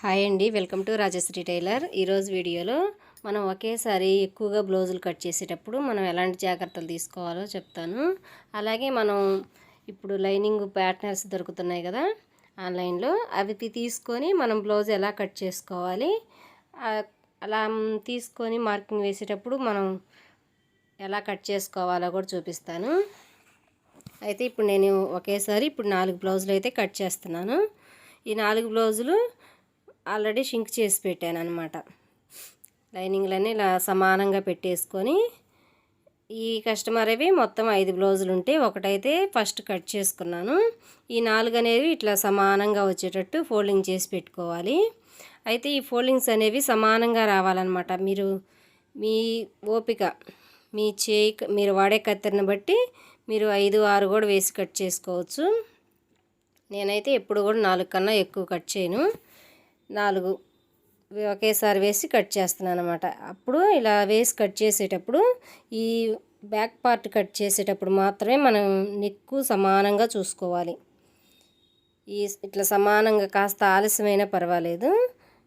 Hi అండి. Welcome to Rajashree tailor. ఈరోజు వీడియోలో మనం ఒకేసారి ఎక్కువగా బ్లౌజులు కట్ చేసేటప్పుడు మనం ఎలాంటి జాగ్రత్తలు తీసుకోవాలో చెప్తాను. అలాగే మనం ఇప్పుడు లైనింగ్ ప్యాటర్న్స్ దొరుకుతున్నాయి కదా ఆన్లైన్లో అవి తీసుకొని మనం బ్లౌజ్ ఎలా కట్ చేసుకోవాలి అలా తీసుకొని మార్కింగ్ వేసేటప్పుడు మనం ఎలా కట్ చేసుకోవాలో కూడా చూపిస్తాను. అయితే ఇప్పుడు నేను ఒకేసారి ఇప్పుడు నాలుగు బ్లౌజులు అయితే కట్ చేస్తున్నాను. ఈ నాలుగు బ్లౌజులు ఆల్రెడీ షింక్ చేసి పెట్టాను అనమాట లైనింగ్లన్నీ ఇలా సమానంగా పెట్టేసుకొని ఈ కస్టమర్ అవి మొత్తం ఐదు బ్లౌజులు ఉంటే ఒకటైతే ఫస్ట్ కట్ చేసుకున్నాను. ఈ నాలుగు అనేవి ఇట్లా సమానంగా వచ్చేటట్టు ఫోల్డింగ్ చేసి పెట్టుకోవాలి. అయితే ఈ ఫోల్డింగ్స్ అనేవి సమానంగా రావాలన్నమాట. మీరు మీ ఓపిక మీ చేయి మీరు వాడే కత్తెరని బట్టి మీరు ఐదు ఆరు కూడా వేసి కట్ చేసుకోవచ్చు. నేనైతే ఎప్పుడు కూడా నాలుగు కన్నా ఎక్కువ కట్ చేయను. నాలుగు ఒకేసారి వేసి కట్ చేస్తున్నాను అనమాట అప్పుడు ఇలా వేసి కట్ చేసేటప్పుడు ఈ బ్యాక్ పార్ట్ కట్ చేసేటప్పుడు మాత్రమే మనం నెక్కు సమానంగా చూసుకోవాలి. ఈ ఇట్లా సమానంగా కాస్త ఆలస్యమైనా పర్వాలేదు.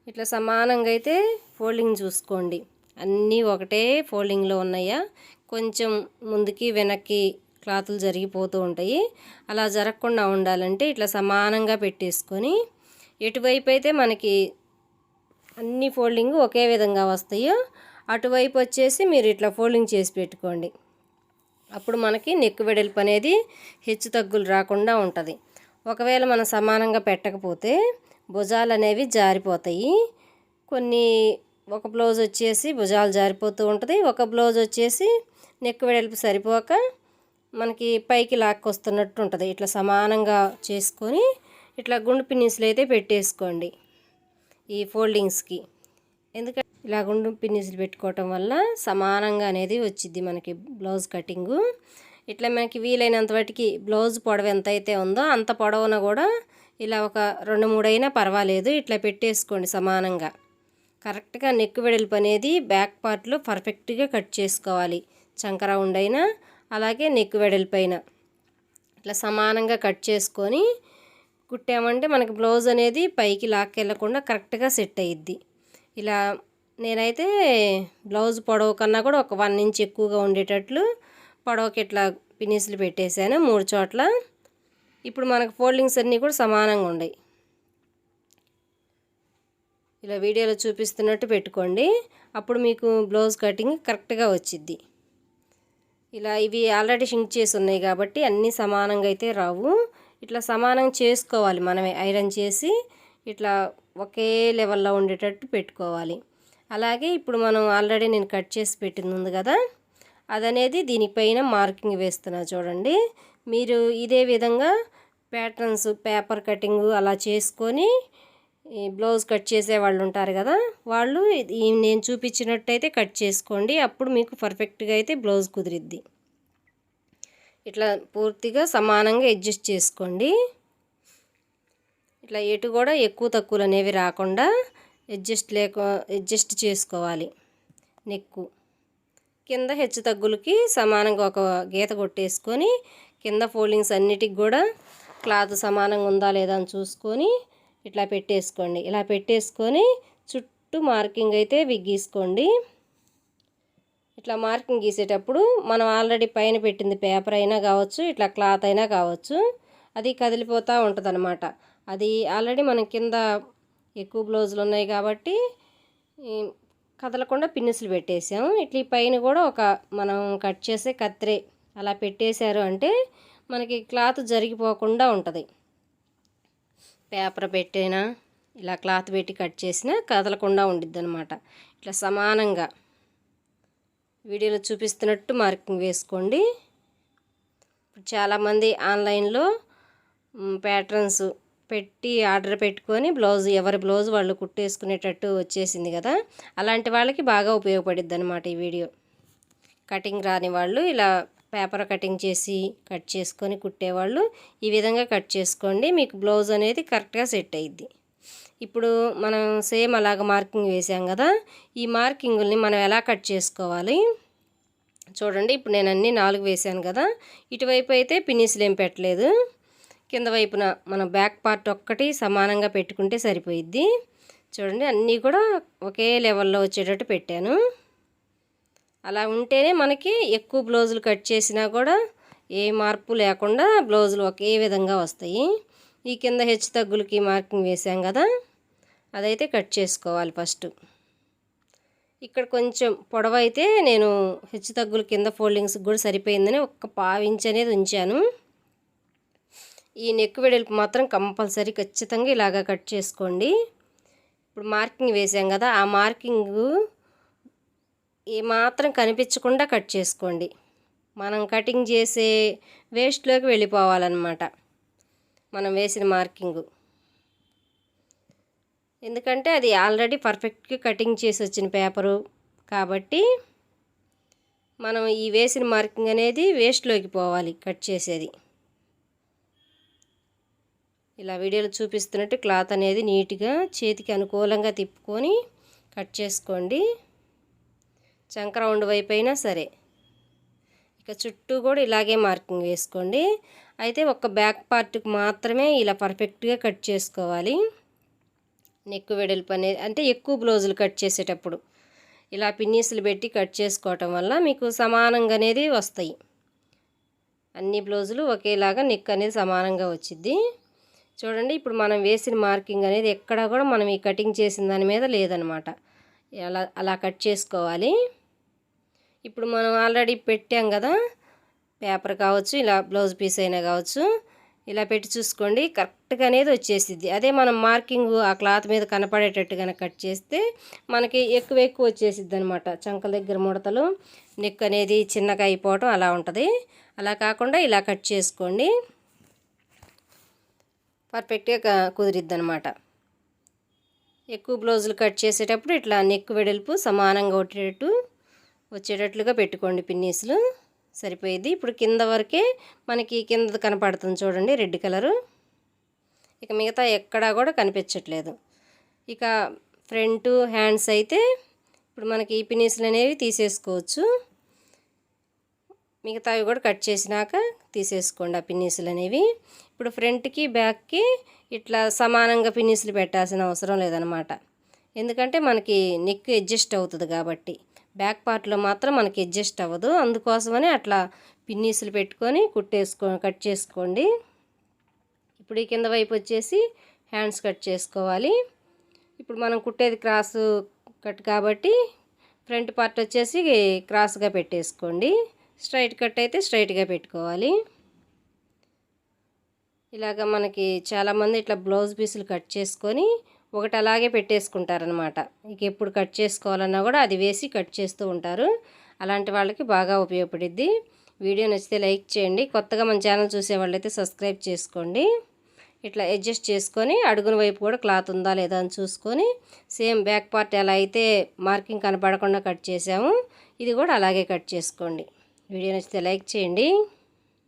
ఇట్లా సమానంగా అయితే ఫోల్డింగ్ చూసుకోండి. అన్నీ ఒకటే ఫోల్డింగ్లో ఉన్నాయా? కొంచెం ముందుకి వెనక్కి క్లాతులు జరిగిపోతూ ఉంటాయి. అలా జరగకుండా ఉండాలంటే ఇట్లా సమానంగా పెట్టేసుకొని ఎటువైపు అయితే మనకి అన్ని ఫోల్డింగ్ ఒకే విధంగా వస్తాయో అటువైపు వచ్చేసి మీరు ఇట్లా ఫోల్డింగ్ చేసి పెట్టుకోండి. అప్పుడు మనకి నెక్కు వెడల్పు అనేది హెచ్చు తగ్గులు రాకుండా ఉంటుంది. ఒకవేళ మనం సమానంగా పెట్టకపోతే భుజాలు అనేవి జారిపోతాయి. కొన్ని ఒక బ్లౌజ్ వచ్చేసి భుజాలు జారిపోతూ ఉంటుంది. ఒక బ్లౌజ్ వచ్చేసి నెక్కు వెడల్పు సరిపోక మనకి పైకి లాక్కొస్తున్నట్టు ఉంటుంది. ఇట్లా సమానంగా చేసుకొని ఇట్లా గుండు పిన్నిస్లు అయితే పెట్టేసుకోండి ఈ ఫోల్డింగ్స్కి. ఎందుకంటే ఇలా గుండు పిన్నిస్లు పెట్టుకోవటం వల్ల సమానంగా అనేది వచ్చింది మనకి బ్లౌజ్ కటింగు. ఇట్లా మనకి వీలైనంత వాటికి బ్లౌజ్ పొడవు ఎంత అయితే ఉందో అంత పొడవున కూడా ఇలా ఒక రెండు మూడైనా పర్వాలేదు ఇట్లా పెట్టేసుకోండి సమానంగా. కరెక్ట్గా నెక్ వెడల్పు అనేది బ్యాక్ పార్ట్లో పర్ఫెక్ట్గా కట్ చేసుకోవాలి. చంకర ఉండైనా అలాగే నెక్ వెడల్పైన. ఇట్లా సమానంగా కట్ చేసుకొని కుట్టామంటే మనకి బ్లౌజ్ అనేది పైకి లాక్కెళ్ళకుండా కరెక్ట్గా సెట్ అయ్యిద్ది ఇలా నేనైతే బ్లౌజ్ పొడవు కన్నా కూడా ఒక వన్ ఇంచ్ ఎక్కువగా ఉండేటట్లు పొడవకి ఇట్లా పినిస్లు పెట్టేశాను మూడు చోట్ల. ఇప్పుడు మనకు ఫోల్డింగ్స్ అన్నీ కూడా సమానంగా ఉన్నాయి ఇలా వీడియోలో చూపిస్తున్నట్టు పెట్టుకోండి. అప్పుడు మీకు బ్లౌజ్ కటింగ్ కరెక్ట్గా వచ్చిద్ది. ఇలా ఇవి ఆల్రెడీ షింక్ చేసి ఉన్నాయి కాబట్టి అన్నీ సమానంగా అయితే రావు. ఇట్లా సమానం చేసుకోవాలి మనమే. ఐరన్ చేసి ఇట్లా ఒకే లెవెల్లో ఉండేటట్టు పెట్టుకోవాలి. అలాగే ఇప్పుడు మనం ఆల్రెడీ నేను కట్ చేసి పెట్టింది ఉంది కదా అదనేది దీనిపైన మార్కింగ్ వేస్తున్నా చూడండి. మీరు ఇదే విధంగా ప్యాటర్న్స్ పేపర్ కటింగ్ అలా చేసుకొని ఈ బ్లౌజ్ కట్ చేసే వాళ్ళు ఉంటారు కదా వాళ్ళు నేను చూపించినట్టయితే కట్ చేసుకోండి. అప్పుడు మీకు పర్ఫెక్ట్గా అయితే బ్లౌజ్ కుదిరిద్ది. ఇట్లా పూర్తిగా సమానంగా అడ్జస్ట్ చేసుకోండి. ఇట్లా ఎటు కూడా ఎక్కువ తక్కువలు అనేవి రాకుండా అడ్జస్ట్ లేక అడ్జస్ట్ చేసుకోవాలి. నెక్కు కింద హెచ్చు తగ్గులకి సమానంగా ఒక గీత కొట్టేసుకొని కింద ఫోల్డింగ్స్ అన్నిటికి కూడా క్లాత్ సమానంగా ఉందా లేదా అని చూసుకొని ఇట్లా పెట్టేసుకోండి. ఇలా పెట్టేసుకొని చుట్టూ మార్కింగ్ అయితే విగ్గీసుకోండి. ఇట్లా మార్కింగ్ గీసేటప్పుడు మనం ఆల్రెడీ పైన పెట్టింది పేపర్ అయినా కావచ్చు ఇట్లా క్లాత్ అయినా కావచ్చు అది కదిలిపోతూ ఉంటుంది అది ఆల్రెడీ మన కింద ఎక్కువ బ్లౌజులు ఉన్నాయి కాబట్టి కదలకుండా పిన్నిసులు పెట్టేసాము ఇట్లా ఈ పైన కూడా ఒక మనం కట్ చేసే కత్తిరే అలా పెట్టేశారు అంటే మనకి క్లాత్ జరిగిపోకుండా ఉంటుంది. పేపర్ పెట్టినా ఇలా క్లాత్ పెట్టి కట్ చేసినా కదలకుండా ఉండిద్ది అనమాట ఇట్లా సమానంగా వీడియోలో చూపిస్తున్నట్టు మార్కింగ్ వేసుకోండి. ఇప్పుడు చాలామంది ఆన్లైన్లో ప్యాటర్న్స్ పెట్టి ఆర్డర్ పెట్టుకొని బ్లౌజ్ ఎవరి బ్లౌజ్ వాళ్ళు కుట్టేసుకునేటట్టు వచ్చేసింది కదా. అలాంటి వాళ్ళకి బాగా ఉపయోగపడిద్ది అనమాట ఈ వీడియో. కటింగ్ రాని వాళ్ళు ఇలా పేపర్ కటింగ్ చేసి కట్ చేసుకొని కుట్టేవాళ్ళు ఈ విధంగా కట్ చేసుకోండి. మీకు బ్లౌజ్ అనేది కరెక్ట్గా సెట్ అయ్యిద్ది ఇప్పుడు మనం సేమ్ అలాగ మార్కింగ్ వేసాం కదా ఈ మార్కింగుల్ని మనం ఎలా కట్ చేసుకోవాలి? చూడండి ఇప్పుడు నేను అన్నీ నాలుగు వేసాను కదా ఇటువైపు అయితే పినీసులు ఏం పెట్టలేదు. కింద వైపున మన బ్యాక్ పార్ట్ ఒక్కటి సమానంగా పెట్టుకుంటే సరిపోయిద్ది. చూడండి అన్నీ కూడా ఒకే లెవెల్లో వచ్చేటట్టు పెట్టాను. అలా ఉంటేనే మనకి ఎక్కువ బ్లౌజులు కట్ చేసినా కూడా ఏ మార్పు లేకుండా బ్లౌజులు ఒకే విధంగా వస్తాయి. ఈ కింద హెచ్చు తగ్గులకి మార్కింగ్ వేసాం కదా అదైతే కట్ చేసుకోవాలి ఫస్ట్. ఇక్కడ కొంచెం పొడవైతే నేను హెచ్చు తగ్గుల కింద ఫోల్డింగ్స్ కూడా సరిపోయిందని ఒక్క పావించి అనేది ఉంచాను. ఈ నెక్ వెడల్పు మాత్రం కంపల్సరీ ఖచ్చితంగా ఇలాగా కట్ చేసుకోండి. ఇప్పుడు మార్కింగ్ వేసాం కదా ఆ మార్కింగ్ ఏమాత్రం కనిపించకుండా కట్ చేసుకోండి. మనం కటింగ్ చేసే వేస్ట్లోకి వెళ్ళిపోవాలన్నమాట. మనం వేసిన మార్కింగు. ఎందుకంటే అది ఆల్రెడీ పర్ఫెక్ట్గా కటింగ్ చేసి వచ్చిన పేపరు కాబట్టి మనం ఈ వేసిన మార్కింగ్ అనేది వేస్ట్లోకి పోవాలి కట్ చేసేది. ఇలా వీడియోలో చూపిస్తున్నట్టు క్లాత్ అనేది నీట్గా చేతికి అనుకూలంగా తిప్పుకొని కట్ చేసుకోండి. చంక రౌండ్ వైపు అయినా సరే. ఇక చుట్టూ కూడా ఇలాగే మార్కింగ్ వేసుకోండి. అయితే ఒక బ్యాక్ పార్ట్కి మాత్రమే ఇలా పర్ఫెక్ట్గా కట్ చేసుకోవాలి. నెక్ వెడల్పు అనేది అంటే ఎక్కువ బ్లౌజులు కట్ చేసేటప్పుడు ఇలా పిన్నీసులు పెట్టి కట్ చేసుకోవటం వల్ల మీకు సమానంగా అనేది వస్తాయి. అన్ని బ్లౌజులు ఒకేలాగా నెక్ అనేది సమానంగా వచ్చింది చూడండి ఇప్పుడు మనం వేసిన మార్కింగ్ అనేది ఎక్కడా కూడా మనం ఈ కటింగ్ చేసిన దాని మీద లేదనమాట. అలా అలా కట్ చేసుకోవాలి. ఇప్పుడు మనం ఆల్రెడీ పెట్టాం కదా పేపర్ కావచ్చు ఇలా బ్లౌజ్ పీస్ అయినా కావచ్చు ఇలా పెట్టి చూసుకోండి. కరెక్ట్గా అనేది వచ్చేసిద్ది. అదే మనం మార్కింగ్ ఆ క్లాత్ మీద కనపడేటట్టు కనుక కట్ చేస్తే మనకి ఎక్కువ ఎక్కువ వచ్చేసిద్ది అనమాట చంకల దగ్గర ముడతలు నెక్ అనేది చిన్నగా అయిపోవటం అలా ఉంటుంది. అలా కాకుండా ఇలా కట్ చేసుకోండి. పర్ఫెక్ట్గా కుదిరిద్ది అనమాట ఎక్కువ బ్లౌజులు కట్ చేసేటప్పుడు ఇట్లా నెక్ వెడల్పు సమానంగా వచ్చేటట్టు వచ్చేటట్లుగా పెట్టుకోండి పిన్నీసులు. సరిపోయేది. ఇప్పుడు కింద వరకే మనకి కింద కనపడుతుంది చూడండి రెడ్ కలరు. ఇక మిగతా ఎక్కడా కూడా కనిపించట్లేదు. ఇక ఫ్రంట్ హ్యాండ్స్ అయితే ఇప్పుడు మనకి ఈ పినీసులు అనేవి తీసేసుకోవచ్చు. మిగతావి కూడా కట్ చేసినాక తీసేసుకోండి ఆ పిన్నీసులు అనేవి. ఇప్పుడు ఫ్రంట్కి బ్యాక్కి ఇట్లా సమానంగా పిన్నీసులు పెట్టాల్సిన అవసరం లేదనమాట. ఎందుకంటే మనకి నెక్ అడ్జస్ట్ అవుతుంది కాబట్టి. బ్యాక్ పార్ట్లో మాత్రం మనకి అడ్జస్ట్ అవ్వదు. అందుకోసమని అట్లా పిన్నీసులు పెట్టుకొని కుట్టేసుకో కట్ చేసుకోండి. ఇప్పుడు ఈ కింద వైపు వచ్చేసి హ్యాండ్స్ కట్ చేసుకోవాలి. ఇప్పుడు మనం కుట్టేది క్రాస్ కట్ కాబట్టి ఫ్రంట్ పార్ట్ వచ్చేసి క్రాస్గా పెట్టేసుకోండి. స్ట్రైట్ కట్ అయితే స్ట్రైట్గా పెట్టుకోవాలి. ఇలాగ మనకి చాలామంది ఇట్లా బ్లౌజ్ పీసులు కట్ చేసుకొని ఒకటి అలాగే పెట్టేసుకుంటారనమాట ఇక ఎప్పుడు కట్ చేసుకోవాలన్నా కూడా అది వేసి కట్ చేస్తూ ఉంటారు. అలాంటి వాళ్ళకి బాగా ఉపయోగపడిద్ది. వీడియో నచ్చితే లైక్ చేయండి. కొత్తగా మన ఛానల్ చూసే వాళ్ళైతే సబ్స్క్రైబ్ చేసుకోండి. ఇట్లా అడ్జస్ట్ చేసుకొని అడుగున వైపు కూడా క్లాత్ ఉందా లేదా అని చూసుకొని సేమ్ బ్యాక్ పార్ట్ ఎలా అయితే మార్కింగ్ కనపడకుండా కట్ చేసాము ఇది కూడా అలాగే కట్ చేసుకోండి. వీడియో నచ్చితే లైక్ చేయండి.